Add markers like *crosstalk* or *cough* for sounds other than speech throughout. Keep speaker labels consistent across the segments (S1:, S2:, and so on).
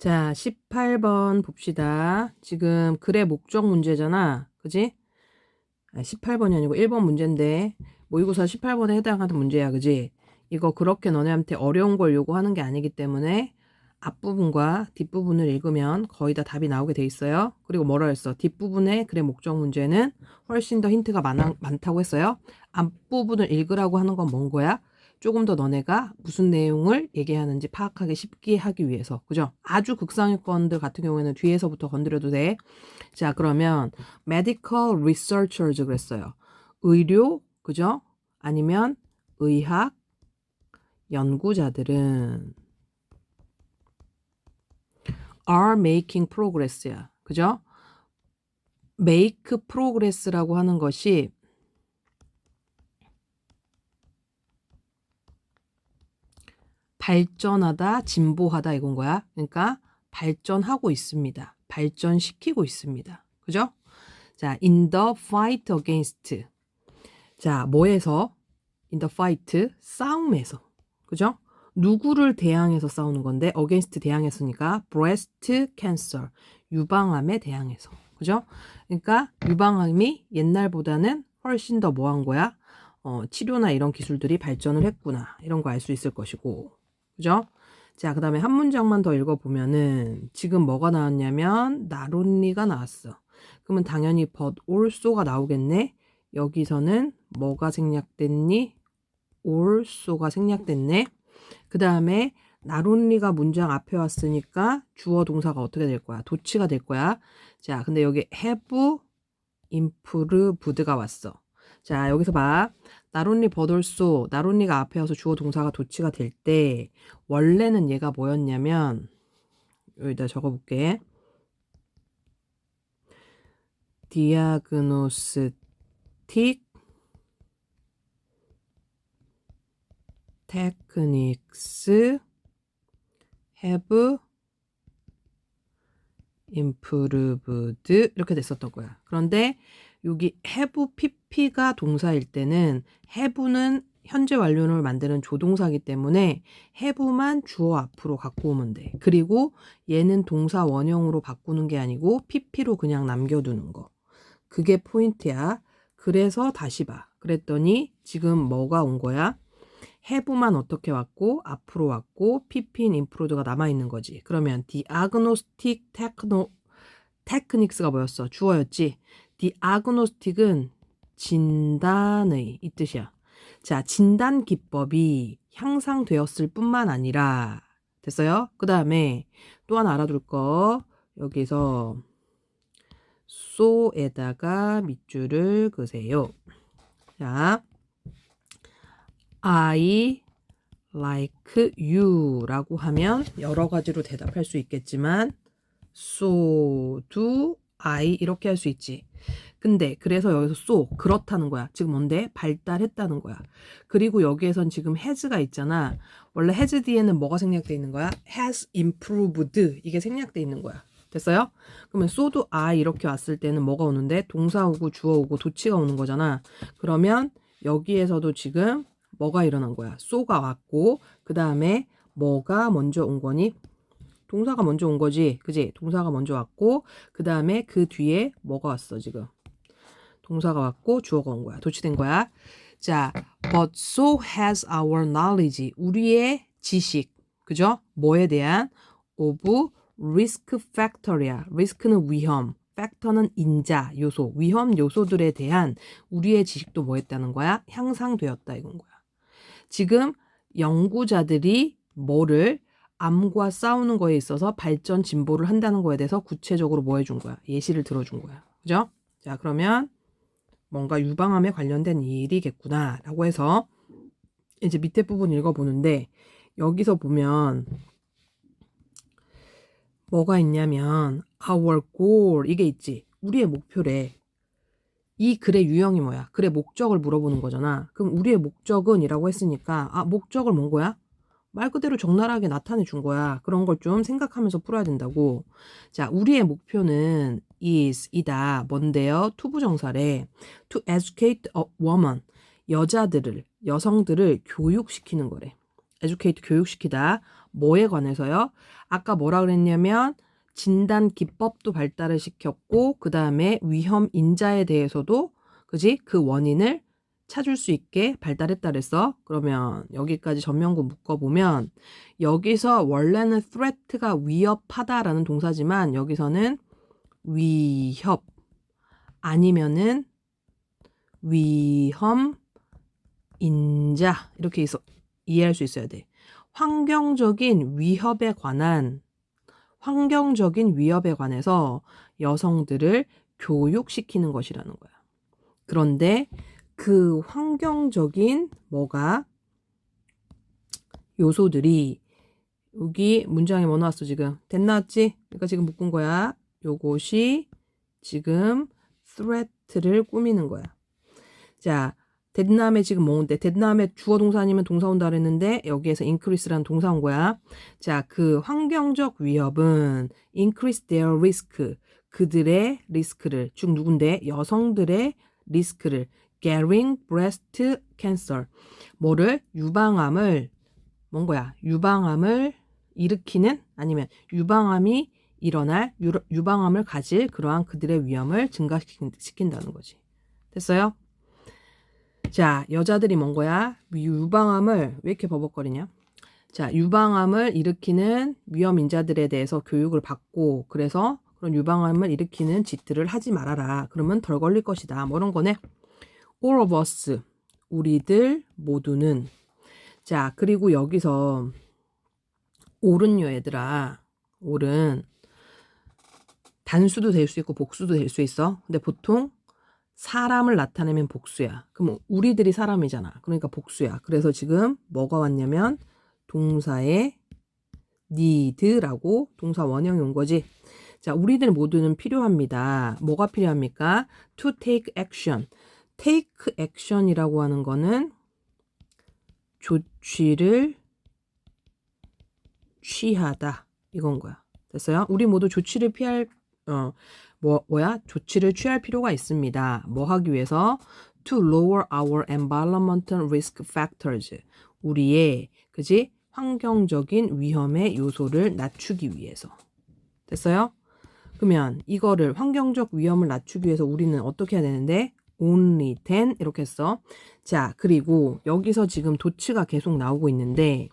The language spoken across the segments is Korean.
S1: 자, 18번 봅시다. 지금 글의 목적 문제잖아. 그지? 아, 18번이 아니고 1번 문제인데 모의고사 18번에 해당하는 문제야. 그지? 이거 그렇게 너네한테 어려운 걸 요구하는 게 아니기 때문에 앞부분과 뒷부분을 읽으면 거의 다 답이 나오게 돼 있어요. 그리고 뭐라 했어? 뒷부분의 글의 목적 문제는 훨씬 더 힌트가 많아, 많다고 했어요. 앞부분을 읽으라고 하는 건 뭔 거야? 조금 더 너네가 무슨 내용을 얘기하는지 파악하기 쉽게 하기 위해서. 그죠? 아주 극상위권들 같은 경우에는 뒤에서부터 건드려도 돼. 자, 그러면 medical researchers 그랬어요. 의료, 그죠? 아니면 의학 연구자들은 are making progress야. 그죠? make progress라고 하는 것이 발전하다, 진보하다 이건 거야. 그러니까 발전하고 있습니다. 발전시키고 있습니다. 그죠? 자, in the fight against. 자, 뭐에서? in the fight, 싸움에서. 그죠? 누구를 대항해서 싸우는 건데 against 대항했으니까 breast cancer, 유방암에 대항해서. 그죠? 그러니까 유방암이 옛날보다는 훨씬 더 뭐한 거야? 어, 치료나 이런 기술들이 발전을 했구나. 이런 거 알 수 있을 것이고. 그죠? 자, 그 다음에 한 문장만 더 읽어보면은 지금 뭐가 나왔냐면 나론리가 나왔어. 그러면 당연히 but also가 나오겠네. 여기서는 뭐가 생략됐니? also가 생략됐네. 그 다음에 나론리가 문장 앞에 왔으니까 주어 동사가 어떻게 될 거야? 도치가 될 거야. 자, 근데 여기 have improved가 왔어. 자, 여기서 봐. 나론리 버돌소, 나론리가 앞에 와서 주어 동사가 도치가 될 때, 원래는 얘가 뭐였냐면, 여기다 적어볼게. 디아그노스틱 테크닉스 have improved 이렇게 됐었던 거야. 그런데 여기 have pp가 동사일 때는 have는 현재 완료를 만드는 조동사이기 때문에 have만 주어 앞으로 갖고 오면 돼. 그리고 얘는 동사 원형으로 바꾸는 게 아니고 pp로 그냥 남겨두는 거. 그게 포인트야. 그래서 다시 봐. 그랬더니 지금 뭐가 온 거야? have만 어떻게 왔고 앞으로 왔고 pp인 improved가 남아 있는 거지. 그러면 diagnostic techno, techniques가 뭐였어? 주어였지. diagnostic은 진단의 이 뜻이야. 자, 진단 기법이 향상되었을 뿐만 아니라 됐어요? 그 다음에 또 하나 알아둘 거 여기서 so에다가 밑줄을 그세요. 자, I like you라고 하면 여러 가지로 대답할 수 있겠지만 so do I 이렇게 할 수 있지. 근데 그래서 여기서 so 그렇다는 거야. 지금 뭔데? 발달했다는 거야. 그리고 여기에선 지금 has가 있잖아. 원래 has 뒤에는 뭐가 생략돼 있는 거야? has improved 이게 생략돼 있는 거야. 됐어요? 그러면 so도 I 이렇게 왔을 때는 뭐가 오는데? 동사 오고 주어 오고 도치가 오는 거잖아. 그러면 여기에서도 지금 뭐가 일어난 거야? so가 왔고 그 다음에 뭐가 먼저 온 거니? 동사가 먼저 온 거지. 그지? 동사가 먼저 왔고 그 다음에 그 뒤에 뭐가 왔어 지금? 동사가 왔고 주어가 온 거야. 도치된 거야. 자, but so has our knowledge. 우리의 지식. 그죠? 뭐에 대한 of risk factor이야. risk는 위험. factor는 인자, 요소, 위험 요소들에 대한 우리의 지식도 뭐 했다는 거야? 향상되었다 이건 거야. 지금 연구자들이 뭐를 암과 싸우는 거에 있어서 발전 진보를 한다는 거에 대해서 구체적으로 뭐 해준 거야? 예시를 들어준 거야. 그죠? 자, 그러면 뭔가 유방암에 관련된 일이겠구나 라고 해서 이제 밑에 부분 읽어보는데 여기서 보면 뭐가 있냐면 our goal 이게 있지. 우리의 목표래. 이 글의 유형이 뭐야? 글의 목적을 물어보는 거잖아. 그럼 우리의 목적은 이라고 했으니까 아 목적을 뭔 거야? 말 그대로 적나라하게 나타내 준 거야. 그런 걸 좀 생각하면서 풀어야 된다고. 자, 우리의 목표는 is 이다. 뭔데요? 투부정사래. to educate a woman. 여자들을, 여성들을 교육시키는 거래. educate 교육시키다. 뭐에 관해서요? 아까 뭐라 그랬냐면 진단 기법도 발달을 시켰고 그 다음에 위험 인자에 대해서도 그지 그 원인을 찾을 수 있게 발달했다 그랬어. 그러면 여기까지 전면구 묶어보면 여기서 원래는 threat가 위협하다라는 동사지만 여기서는 위협 아니면은 위험 인자 이렇게 있어 이해할 수 있어야 돼. 환경적인 위협에 관한 환경적인 위협에 관해서 여성들을 교육시키는 것이라는 거야. 그런데 그 환경적인 뭐가 요소들이 여기 문장에 뭐 나왔어 지금 됐 나 왔지? 그러니까 지금 묶은 거야. 요것이 지금 threat를 꾸미는 거야. 자, 됐남에 지금 뭔데? 됐남에 주어 동사 아니면 동사 온다 그랬는데 여기에서 increase라는 동사 온 거야. 자, 그 환경적 위협은 increase their risk. 그들의 리스크를 즉 누군데? 여성들의 리스크를 getting breast cancer. 뭐를 유방암을 뭔 거야? 유방암을 일으키는 아니면 유방암이 일어날 유, 유방암을 가질 그러한 그들의 위험을 증가시킨다는 거지. 됐어요? 자, 여자들이 뭔 거야? 유방암을 왜 이렇게 버벅거리냐? 자, 유방암을 일으키는 위험 인자들에 대해서 교육을 받고 그래서 그런 유방암을 일으키는 짓들을 하지 말아라. 그러면 덜 걸릴 것이다. 뭐 이런 거네. all of us. 우리들 모두는 자, 그리고 여기서 옳은 요, 얘들아. 옳은 단수도 될 수 있고 복수도 될 수 있어. 근데 보통 사람을 나타내면 복수야. 그럼 우리들이 사람이잖아. 그러니까 복수야. 그래서 지금 뭐가 왔냐면 동사의 need라고 동사 원형이 온 거지. 자, 우리들 모두는 필요합니다. 뭐가 필요합니까? to take action. take action이라고 하는 거는 조치를 취하다. 이건 거야. 됐어요? 우리 모두 조치를 피할 어, 뭐, 뭐야? 조치를 취할 필요가 있습니다. 뭐 하기 위해서? To lower our environmental risk factors. 우리의, 그지? 환경적인 위험의 요소를 낮추기 위해서. 됐어요? 그러면 이거를 환경적 위험을 낮추기 위해서 우리는 어떻게 해야 되는데? only then 이렇게 했어. 자, 그리고 여기서 지금 도치가 계속 나오고 있는데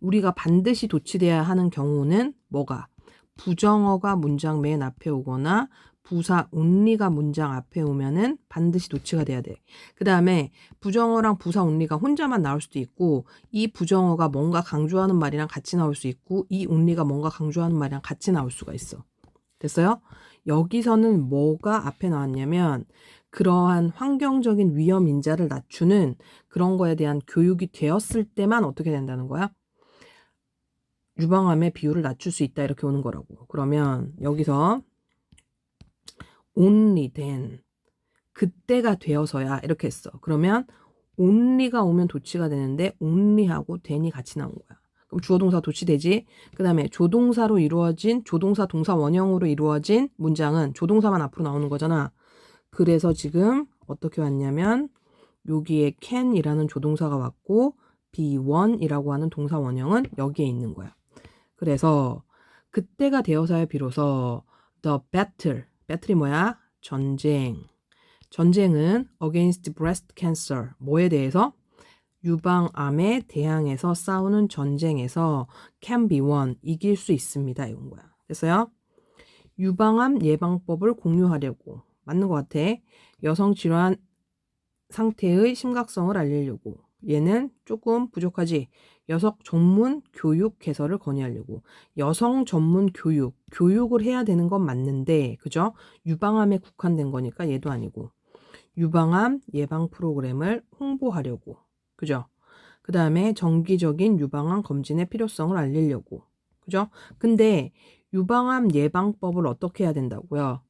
S1: 우리가 반드시 도치돼야 하는 경우는 뭐가? 부정어가 문장 맨 앞에 오거나 부사 only가 문장 앞에 오면은 반드시 도치가 돼야 돼. 그 다음에 부정어랑 부사 only가 혼자만 나올 수도 있고 이 부정어가 뭔가 강조하는 말이랑 같이 나올 수 있고 이 only가 뭔가 강조하는 말이랑 같이 나올 수가 있어. 됐어요? 여기서는 뭐가 앞에 나왔냐면 그러한 환경적인 위험 인자를 낮추는 그런 거에 대한 교육이 되었을 때만 어떻게 된다는 거야? 유방암의 비율을 낮출 수 있다 이렇게 오는 거라고. 그러면 여기서 only then 그때가 되어서야 이렇게 했어. 그러면 only가 오면 도치가 되는데 only하고 then이 같이 나온 거야. 그럼 주어 동사 도치되지. 그 다음에 조동사로 이루어진 조동사 동사 원형으로 이루어진 문장은 조동사만 앞으로 나오는 거잖아. 그래서 지금 어떻게 왔냐면 여기에 can이라는 조동사가 왔고 be1이라고 하는 동사 원형은 여기에 있는 거야. 그래서 그때가 되어서야 비로소 the battle, battle이 뭐야? 전쟁. 전쟁은 against breast cancer, 뭐에 대해서? 유방암에 대항해서 싸우는 전쟁에서 can be won, 이길 수 있습니다. 이건 거야. 됐어요? 유방암 예방법을 공유하려고. 맞는 것 같아. 여성 질환 상태의 심각성을 알리려고. 얘는 조금 부족하지. 여성 전문 교육 개설을 건의하려고. 여성 전문 교육, 교육을 해야 되는 건 맞는데, 그죠? 유방암에 국한된 거니까 얘도 아니고. 유방암 예방 프로그램을 홍보하려고. 그죠? 그 다음에 정기적인 유방암 검진의 필요성을 알리려고. 그죠? 근데 유방암 예방법을 어떻게 해야 된다고요?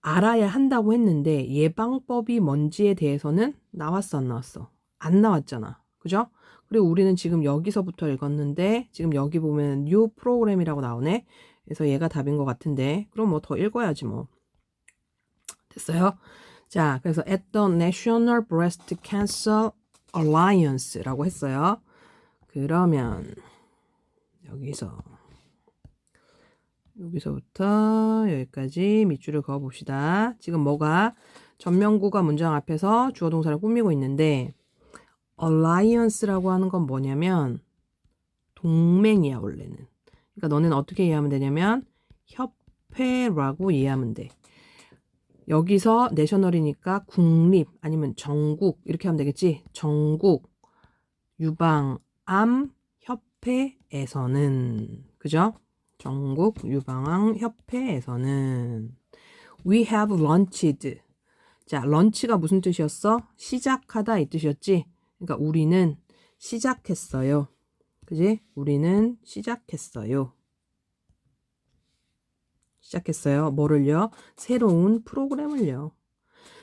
S1: 알아야 한다고 했는데 예방법이 뭔지에 대해서는 나왔어 안 나왔어? 안 나왔잖아. 그죠? 그리고 우리는 지금 여기서부터 읽었는데 지금 여기 보면 new 프로그램이라고 나오네. 그래서 얘가 답인 것 같은데 그럼 뭐 더 읽어야지 뭐. 됐어요? 자, 그래서 at the National Breast Cancer Alliance라고 했어요. 그러면 여기서 여기서부터 여기까지 밑줄을 그어 봅시다. 지금 뭐가 전명구가 문장 앞에서 주어 동사를 꾸미고 있는데 alliance라고 하는 건 뭐냐면 동맹이야 원래는. 그러니까 너는 어떻게 이해하면 되냐면 협회라고 이해하면 돼. 여기서 내셔널이니까 국립 아니면 전국 이렇게 하면 되겠지. 전국 유방암 협회에서는 그죠? 전국 유방암 협회에서는 we have launched. 자, 런치가 무슨 뜻이었어? 시작하다 이 뜻이었지. 그러니까 우리는 시작했어요. 그지? 우리는 시작했어요. 시작했어요. 뭐를요? 새로운 프로그램을요.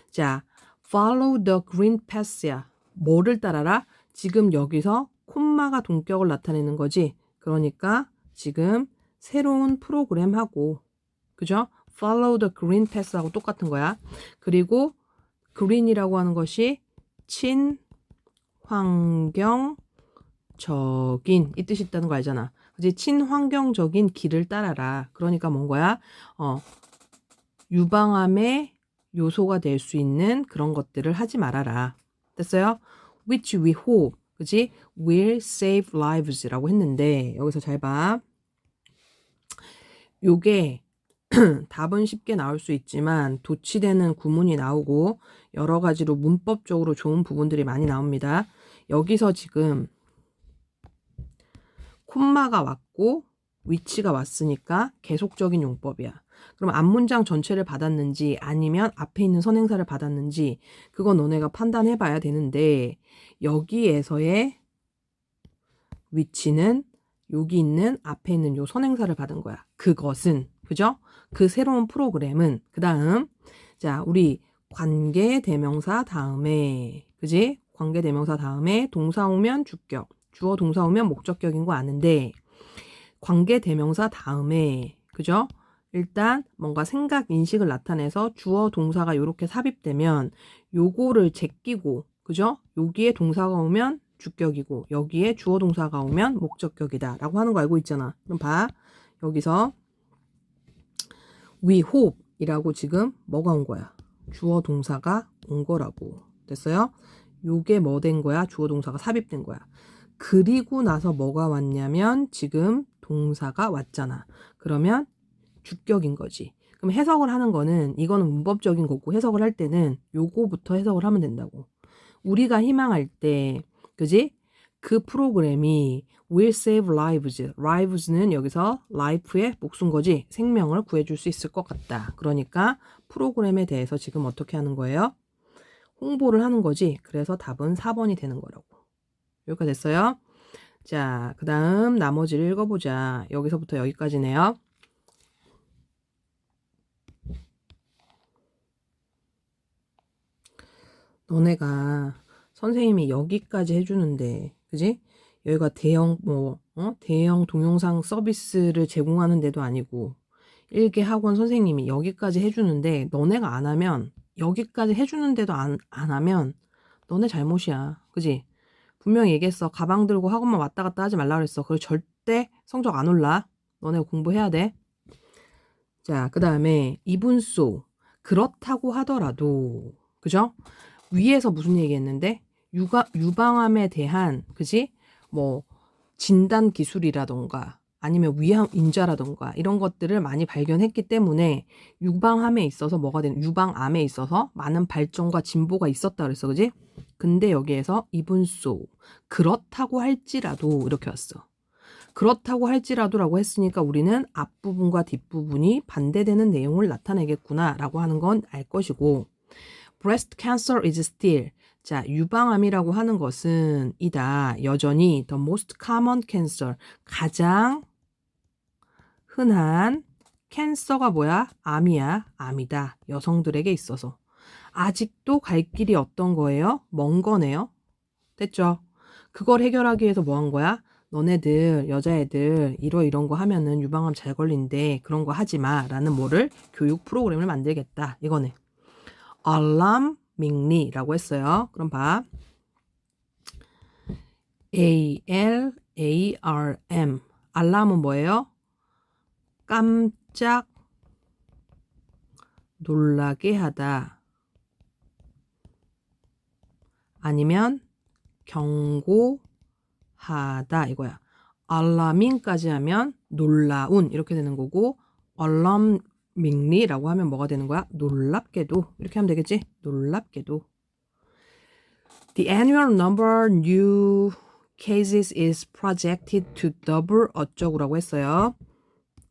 S1: 자, follow the green path야. 뭐를 따라라? 지금 여기서 콤마가 동격을 나타내는 거지. 그러니까 지금 새로운 프로그램하고 그죠? follow the green path하고 똑같은 거야. 그리고 green이라고 하는 것이 친 환경적인 이 뜻이 있다는 거 알잖아. 그지? 친환경적인 길을 따라라. 그러니까 뭔 거야? 어, 유방암의 요소가 될 수 있는 그런 것들을 하지 말아라. 됐어요? Which we hope, 그지? Will save lives라고 했는데 여기서 잘 봐. 요게 *clears throat* 답은 쉽게 나올 수 있지만 도치되는 구문이 나오고 여러 가지로 문법적으로 좋은 부분들이 많이 나옵니다. 여기서 지금 콤마가 왔고 위치가 왔으니까 계속적인 용법이야. 그럼 앞 문장 전체를 받았는지 아니면 앞에 있는 선행사를 받았는지 그건 너네가 판단해 봐야 되는데 여기에서의 위치는 여기 있는 앞에 있는 요 선행사를 받은 거야. 그것은 그죠? 그 새로운 프로그램은 그 다음 자, 우리 관계 대명사 다음에 그지? 관계 대명사 다음에 동사 오면 주격, 주어 동사 오면 목적격인 거 아는데 관계 대명사 다음에 그죠? 일단 뭔가 생각 인식을 나타내서 주어 동사가 이렇게 삽입되면 요거를 제끼고 그죠? 여기에 동사가 오면 주격이고 여기에 주어 동사가 오면 목적격이다라고 하는 거 알고 있잖아. 그럼 봐. 여기서 hope이라고 지금 뭐가 온 거야? 주어 동사가 온 거라고. 됐어요? 요게 뭐 된 거야? 주어 동사가 삽입된 거야. 그리고 나서 뭐가 왔냐면 지금 동사가 왔잖아. 그러면 주격인 거지. 그럼 해석을 하는 거는 이거는 문법적인 거고 해석을 할 때는 요거부터 해석을 하면 된다고. 우리가 희망할 때 그지? 그 프로그램이 will save lives. lives는 여기서 life의 목숨 거지. 생명을 구해줄 수 있을 것 같다. 그러니까 프로그램에 대해서 지금 어떻게 하는 거예요? 홍보를 하는 거지. 그래서 답은 4번이 되는 거라고. 여기까지 됐어요? 자, 그 다음 나머지를 읽어보자. 여기서부터 여기까지네요. 너네가 선생님이 여기까지 해주는데, 그지? 여기가 대형, 뭐, 어? 대형 동영상 서비스를 제공하는 데도 아니고, 일개 학원 선생님이 여기까지 해주는데, 너네가 안 하면, 여기까지 해주는데도 안, 안 하면, 너네 잘못이야. 그지? 분명히 얘기했어. 가방 들고 학원만 왔다 갔다 하지 말라 그랬어. 그리고 절대 성적 안 올라. 너네 공부해야 돼. 자, 그 다음에 이분소. 그렇다고 하더라도, 그죠? 위에서 무슨 얘기 했는데? 유가, 유방암에 대한, 그지? 뭐, 진단 기술이라던가, 아니면 위암 인자라던가, 이런 것들을 많이 발견했기 때문에, 유방암에 있어서 뭐가 되는, 유방암에 있어서 많은 발전과 진보가 있었다 그랬어. 그지? 근데 여기에서 이분소. 그렇다고 할지라도, 이렇게 왔어. 그렇다고 할지라도라고 했으니까 우리는 앞부분과 뒷부분이 반대되는 내용을 나타내겠구나 라고 하는 건 알 것이고 breast cancer is still 자 유방암이라고 하는 것은 이다. 여전히 the most common cancer 가장 흔한 캔서가 뭐야? 암이야. 암이다. 여성들에게 있어서. 아직도 갈 길이 어떤 거예요? 먼 거네요. 됐죠? 그걸 해결하기 위해서 뭐 한 거야? 너네들 여자애들 이러 이런 거 하면은 유방암 잘 걸린대. 그런 거 하지 마라는 뭐를? 교육 프로그램을 만들겠다. 이거네 alarmingly라고 했어요 그럼 봐 A L ARM. 알람은 뭐예요? 깜짝 놀라게 하다. 아니면 경고하다 이거야. 알라밍까지 하면 놀라운 이렇게 되는 거고 얼럼 밍리라고 하면 뭐가 되는 거야? 놀랍게도 이렇게 하면 되겠지? 놀랍게도 The annual number new cases is projected to double 어쩌고라고 했어요.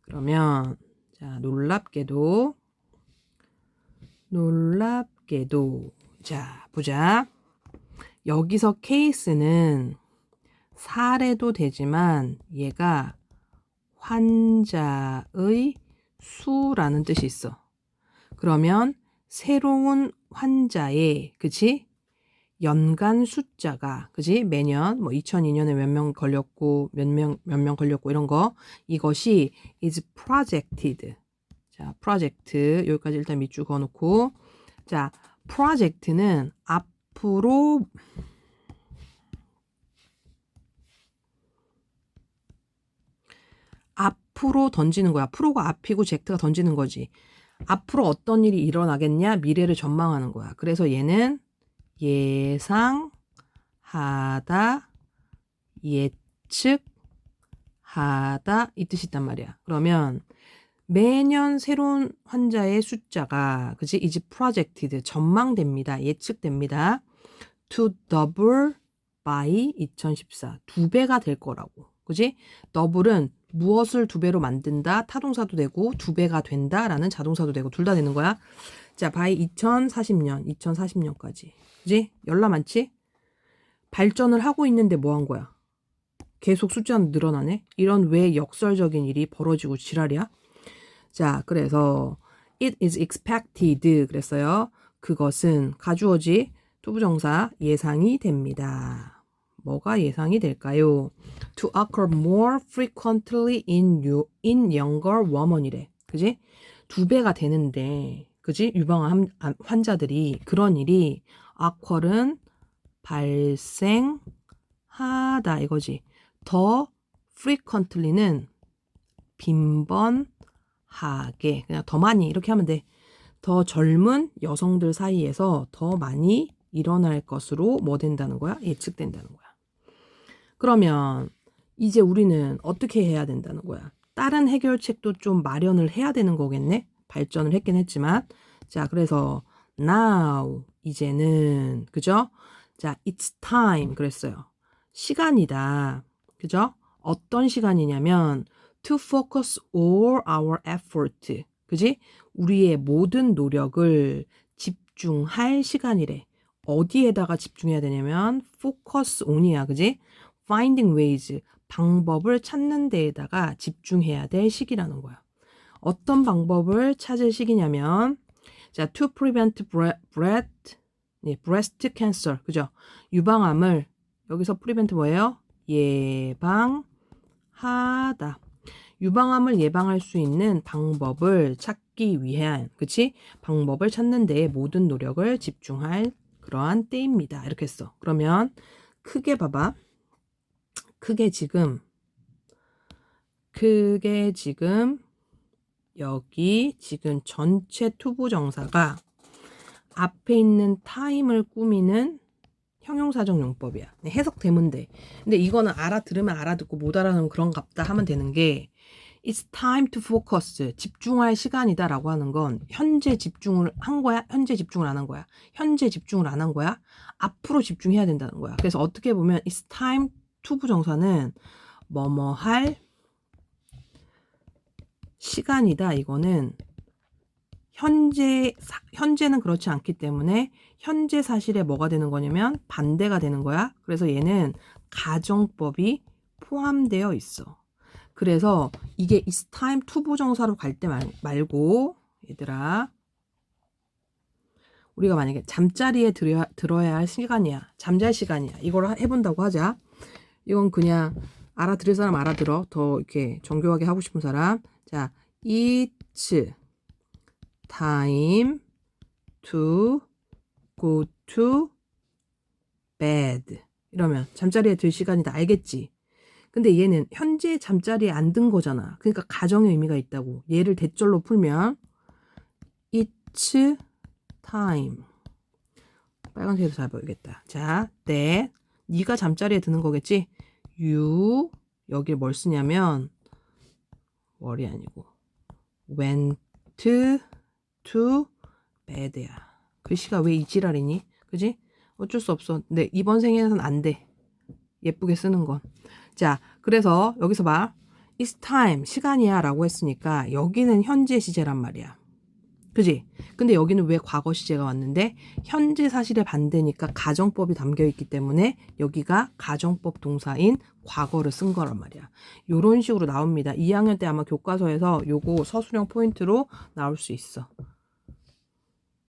S1: 그러면 자 놀랍게도 놀랍게도 자 보자. 여기서 케이스는 사례도 되지만 얘가 환자의 수라는 뜻이 있어. 그러면 새로운 환자의 그치? 연간 숫자가 그지 매년 뭐 2002년에 몇 명 걸렸고 몇 명 몇 명 걸렸고 이런 거 이것이 is projected 자 프로젝트 여기까지 일단 밑줄 그어놓고 자 프로젝트는 앞으로 앞으로 던지는 거야. 프로가 앞이고 젝트가 던지는 거지. 앞으로 어떤 일이 일어나겠냐? 미래를 전망하는 거야. 그래서 얘는 예상하다, 예측하다 이 뜻이 있단 말이야. 그러면 매년 새로운 환자의 숫자가 그지 is projected 전망됩니다. 예측됩니다. to double by 2014 두 배가 될 거라고. 그지? double은 무엇을 두 배로 만든다 타동사도 되고 두 배가 된다라는 자동사도 되고 둘 다 되는 거야. 자, by 2040년, 2040년까지. 그지? 열나 많지? 발전을 하고 있는데 뭐 한 거야? 계속 숫자는 늘어나네? 이런 왜 역설적인 일이 벌어지고 지랄이야? 자, 그래서 it is expected 그랬어요. 그것은 가주어지 투부정사 예상이 됩니다. 뭐가 예상이 될까요? To occur more frequently in you in younger woman이래. 그지? 두 배가 되는데, 그지? 유방암 환자들이 그런 일이 occur은 발생하다 이거지. 더 frequently는 빈번하게 그냥 더 많이 이렇게 하면 돼. 더 젊은 여성들 사이에서 더 많이 일어날 것으로 뭐 된다는 거야? 예측된다는 거야. 그러면 이제 우리는 어떻게 해야 된다는 거야? 다른 해결책도 좀 마련을 해야 되는 거겠네? 발전을 했긴 했지만. 자, 그래서 now 이제는 그죠? 자, it's time 그랬어요. 시간이다. 그죠? 어떤 시간이냐면 to focus all our effort. 그지? 우리의 모든 노력을 집중할 시간이래. 어디에다가 집중해야 되냐면 focus on이야. 그지? Finding ways 방법을 찾는 데에다가 집중해야 될 시기라는 거야. 어떤 방법을 찾을 시기냐면 자, to prevent breast, 네, breast cancer. 그죠? 유방암을 여기서 prevent 뭐예요? 예방하다. 유방암을 예방할 수 있는 방법을 찾기 위한, 그치? 방법을 찾는 데에 모든 노력을 집중할 그러한 때입니다. 이렇게 했어. 그러면 크게 봐봐. 크게 지금 크게 지금 여기 지금 전체 투부 정사가 앞에 있는 타임을 꾸미는 형용사적 용법이야. 네, 해석되면 돼. 근데 이거는 알아들으면 알아듣고 못 알아듣으면 그런갑다 하면 되는 게 It's time to focus. 집중할 시간이다 라고 하는 건 현재 집중을 한 거야? 현재 집중을 안 한 거야? 현재 집중을 안 한 거야? 앞으로 집중해야 된다는 거야. 그래서 어떻게 보면 It's time 투부 정사는 뭐뭐 할 시간이다. 이거는 현재 현재는 그렇지 않기 때문에 현재 사실에 뭐가 되는 거냐면 반대가 되는 거야. 그래서 얘는 가정법이 포함되어 있어. 그래서 이게 is time 투부 정사로 갈 때 말고 얘들아 우리가 만약에 잠자리에 들어야, 들어야 할 시간이야. 잠잘 시간이야. 이걸 해본다고 하자. 이건 그냥 알아들을 사람 알아들어. 더 이렇게 정교하게 하고 싶은 사람. 자, it's time to go to bed. 이러면 잠자리에 들 시간이다. 알겠지? 근데 얘는 현재 잠자리에 안 든 거잖아. 그러니까 가정의 의미가 있다고. 얘를 대절로 풀면 it's time. 빨간색에서 잘 보이겠다. 자, that 네가 잠자리에 드는 거겠지? you 여기에 뭘 쓰냐면 월이 아니고 went to bed야. 글씨가 왜 이 지랄이니? 그지? 어쩔 수 없어. 근데 이번 생에는 안 돼. 예쁘게 쓰는 건. 자, 그래서 여기서 봐. It's time. 시간이야. 라고 했으니까 여기는 현재 시제란 말이야. 그지? 근데 여기는 왜 과거 시제가 왔는데 현재 사실의 반대니까 가정법이 담겨 있기 때문에 여기가 가정법 동사인 과거를 쓴 거란 말이야. 요런 식으로 나옵니다. 2학년 때 아마 교과서에서 요거 서술형 포인트로 나올 수 있어.